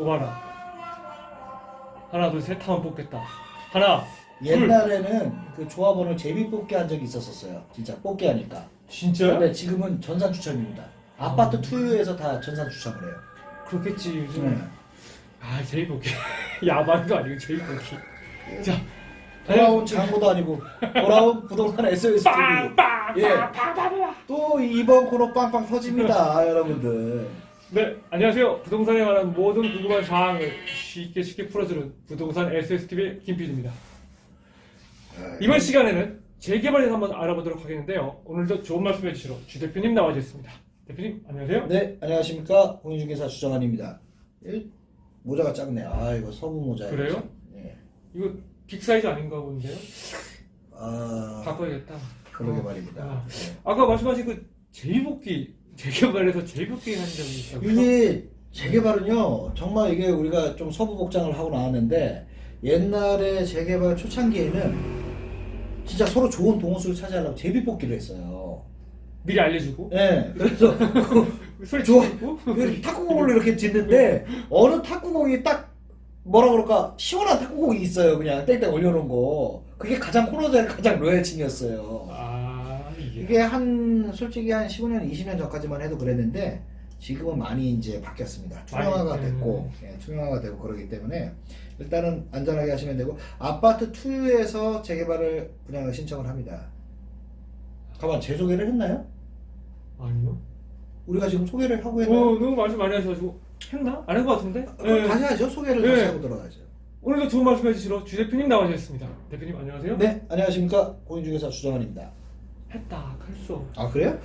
뽑아라. 하나, 둘, 셋 하면 뽑겠다. 하나, 옛날에는 그 조합원을 제비 뽑기 한 적이 있었었어요. 진짜 뽑기 하니까. 진짜요? 근데 지금은 전산 추첨입니다. 아파트 투유에서 다 전산 추첨을 해요. 그렇겠지 요즘. 네. 아 제이 뽑기. 야만도 아니고 제이 뽑기. 자, 돌아온 장고도 아니고 돌아온 부동산 SOS TV. 빵빵 예. 빵빵빵. 또 이번 코너 빵빵 터집니다, 여러분들. 네, 안녕하세요. 부동산에 관한 모든 궁금한 사항을 쉽게 쉽게 풀어주는 부동산 SSTV 김PD입니다. 이번 시간에는 재개발에 대해서 한번 알아보도록 하겠는데요. 오늘도 좋은 말씀 해주시러 주 대표님 나와주셨습니다. 대표님, 안녕하세요. 네, 안녕하십니까 공인중개사 주정환입니다. 예, 모자가 작네. 아 이거 서부 모자예요. 그래요? 네. 이거 빅 사이즈 아닌가 본데요? 아 바꿔야겠다. 그러게 어. 말입니다. 아. 네. 아까 말씀하신 그 재입복귀, 재개발에서 재입복귀 한 적이 있다고요? 이게 재개발은요 정말 이게 우리가 좀 서부 복장을 하고 나왔는데 옛날에 재개발 초창기에는 진짜 서로 좋은 동호수를 차지하려고 제비 뽑기를 했어요. 미리 알려주고 예. 그래서 소리 좋아. 치고 그 탁구공을 이렇게 짓는데 어느 탁구공이 딱 뭐라 그럴까 시원한 탁구공이 있어요. 그냥 땡땡 올려놓은 거. 그게 가장 코너자의 가장 로얄층이었어요. 아 이게 한 솔직히 한 15년, 20년 전까지만 해도 그랬는데 지금은 많이 이제 바뀌었습니다. 투명화가 많이, 음. 됐고, 예, 투명화가 되고 그러기 때문에 일단은 안전하게 하시면 되고 아파트 투유에서 재개발을 분양을 신청을 합니다. 가만 재 소개를 했나요? 아니요. 우리가 지금 소개를 하고 어, 했나요? 너무 말씀 많이 하셔가지고 했나? 안 한 것 같은데? 그럼 네. 다시 하죠. 소개를 네. 다시 하고 들어가죠. 오늘도 좋은 말씀 해 주시러 주 대표님 나와주셨습니다. 대표님 안녕하세요. 네, 안녕하십니까 공인중개사 주정환입니다. 했다 할수 아 그래요?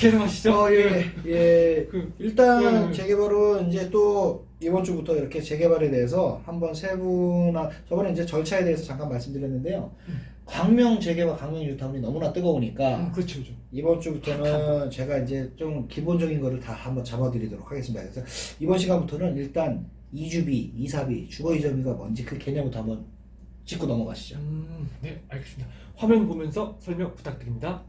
계속 하시죠. 어, 예, 예. 그 일단 네. 재개발은 이제 또 이번 주부터 이렇게 재개발에 대해서 한번 세부나 저번에 이제 절차에 대해서 잠깐 말씀드렸는데요. 음. 광명 재개발, 광명 뉴타운이 너무나 뜨거우니까 음, 그렇죠, 그렇죠. 이번 주부터는 제가 이제 좀 기본적인 거를 다 한번 잡아드리도록 하겠습니다. 그래서 이번 시간부터는 일단 이주비, 이사비, 주거 이전비가 뭔지 그 개념부터 한번 짚고 넘어가시죠. 음, 네, 알겠습니다. 화면 보면서 설명 부탁드립니다.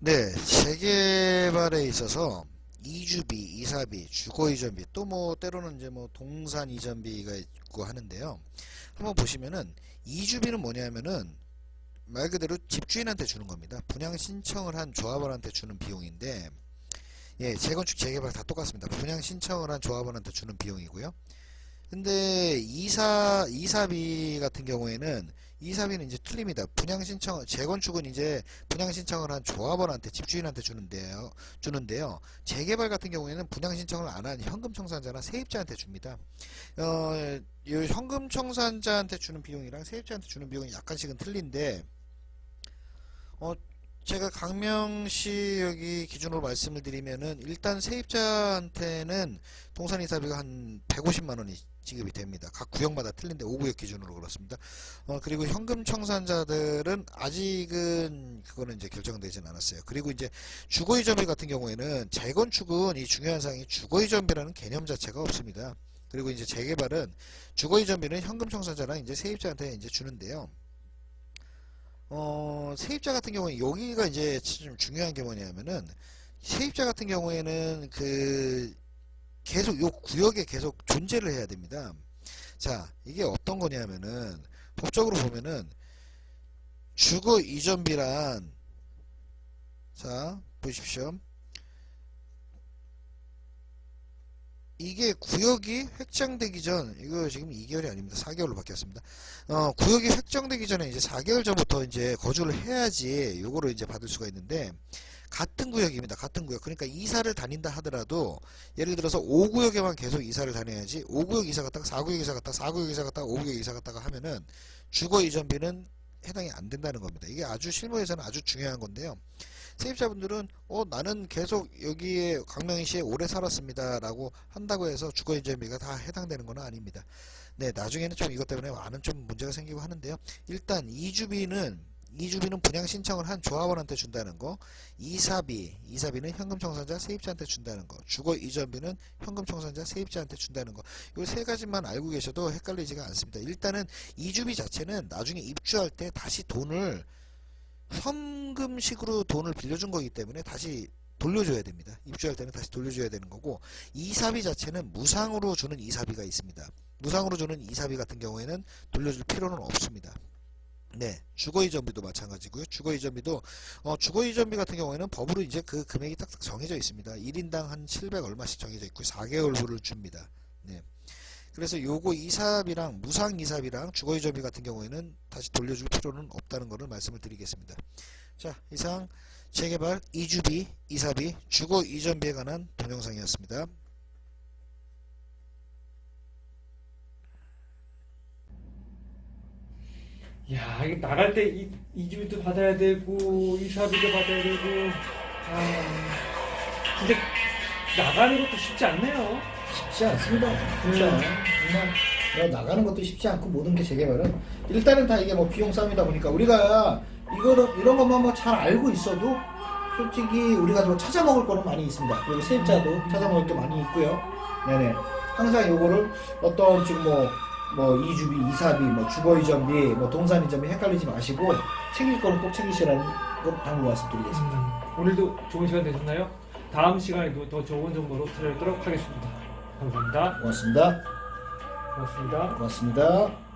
네, 재개발에 있어서 이주비, 이사비, 주거 이전비, 또 뭐 때로는 이제 뭐 동산 이전비가 있고 하는데요. 한번 보시면은 이주비는 뭐냐면은 말 그대로 집주인한테 주는 겁니다. 분양 신청을 한 조합원한테 주는 비용인데 예, 재건축, 재개발 다 똑같습니다. 분양 신청을 한 조합원한테 주는 비용이고요. 근데 이사 이사비 같은 경우에는 이사비는 이제 틀립니다. 분양 신청 재건축은 이제 분양 신청을 한 조합원한테 집주인한테 주는데요. 주는데요. 재개발 같은 경우에는 분양 신청을 안 한 현금 청산자나 세입자한테 줍니다. 어, 이 현금 청산자한테 주는 비용이랑 세입자한테 주는 비용이 약간씩은 틀린데 어, 제가 강명시 여기 기준으로 말씀을 드리면은 일단 세입자한테는 동산 이사비가 한 150만 원이 지급이 됩니다. 각 구역마다 틀린데 5구역 기준으로 그렇습니다. 어, 그리고 현금 청산자들은 아직은 그거는 이제 결정되진 않았어요. 그리고 이제 주거 이전비 같은 경우에는 재건축은 이 중요한 사항이 주거 이전비라는 개념 자체가 없습니다. 그리고 이제 재개발은 주거 이전비는 현금 청산자랑 이제 세입자한테 이제 주는데요. 어, 세입자 같은 경우에 여기가 이제 좀 중요한 게 뭐냐면은 세입자 같은 경우에는 그 계속 요 구역에 계속 존재를 해야 됩니다. 자, 이게 어떤 거냐면은 법적으로 보면은 주거 이전비란 자, 보십시오. 이게 구역이 획정되기 전 이거 지금 2개월이 아닙니다. 4개월로 바뀌었습니다. 어, 구역이 획정되기 전에 이제 4개월 전부터 이제 거주를 해야지 요거를 이제 받을 수가 있는데 같은 구역입니다. 같은 구역. 그러니까 이사를 다닌다 하더라도 예를 들어서 5구역에만 계속 이사를 다녀야지 5구역 이사 갔다가 4구역 이사 갔다가 4구역 이사 갔다가 5구역 이사 갔다가 하면은 주거 이전비는 해당이 안 된다는 겁니다. 이게 아주 실무에서는 아주 중요한 건데요. 세입자분들은 어 나는 계속 여기에 강명시에 오래 살았습니다 라고 한다고 해서 주거 이전비가 다 해당되는 건 아닙니다. 네, 나중에는 좀 이것 때문에 많은 좀 문제가 생기고 하는데요. 일단 이주비는 이주비는 분양 신청을 한 조합원한테 준다는 거, 이사비, 이사비는 현금 청산자 세입자한테 준다는 거, 주거 이전비는 현금 청산자 세입자한테 준다는 거. 이세 가지만 알고 계셔도 헷갈리지가 않습니다. 일단은 이주비 자체는 나중에 입주할 때 다시 돈을 현금식으로 돈을 빌려준 거기 때문에 다시 돌려줘야 됩니다. 입주할 때는 다시 돌려줘야 되는 거고 이사비 자체는 무상으로 주는 이사비가 있습니다. 무상으로 주는 이사비 같은 경우에는 돌려줄 필요는 없습니다. 네, 주거 이전비도 마찬가지고요. 주거 이전비도 어, 주거 이전비 같은 경우에는 법으로 이제 그 금액이 딱딱 정해져 있습니다. 1인당 한 700 얼마씩 정해져 있고 4개월분을 줍니다. 네. 그래서 요거 이사비랑 무상 이사비랑 주거 이전비 같은 경우에는 다시 돌려줄 필요는 없다는 것을 말씀을 드리겠습니다. 자, 이상 재개발 이주비, 이사비, 주거 이전비에 관한 동영상이었습니다. 야, 이게 나갈 때 이, 이주비도 받아야 되고, 이사비도 받아야 되고, 아, 진짜 나가는 것도 쉽지 않네요. 쉽지 않습니다. 쉽지 음. 않아요. 정말 뭐 나가는 것도 쉽지 않고 모든 게 재개발은 일단은 다 이게 뭐 비용 싸움이다 보니까 우리가 이거를 이런 것만 뭐 잘 알고 있어도 솔직히 우리가 좀 찾아 먹을 거는 많이 있습니다. 여기 세입자도 찾아 먹을 게 많이 있고요. 네네. 항상 요거를 어떤 지금 뭐, 뭐 이주비, 이사비, 뭐 주거 이전비, 뭐 동산 이전비 헷갈리지 마시고 챙길 거는 꼭 챙기시라는 걸 당부 말씀드리겠습니다. 음, 오늘도 좋은 시간 되셨나요? 다음 시간에도 더 좋은 정보로 찾아뵙도록 하겠습니다. 감사합니다. 고맙습니다. 고맙습니다. 고맙습니다.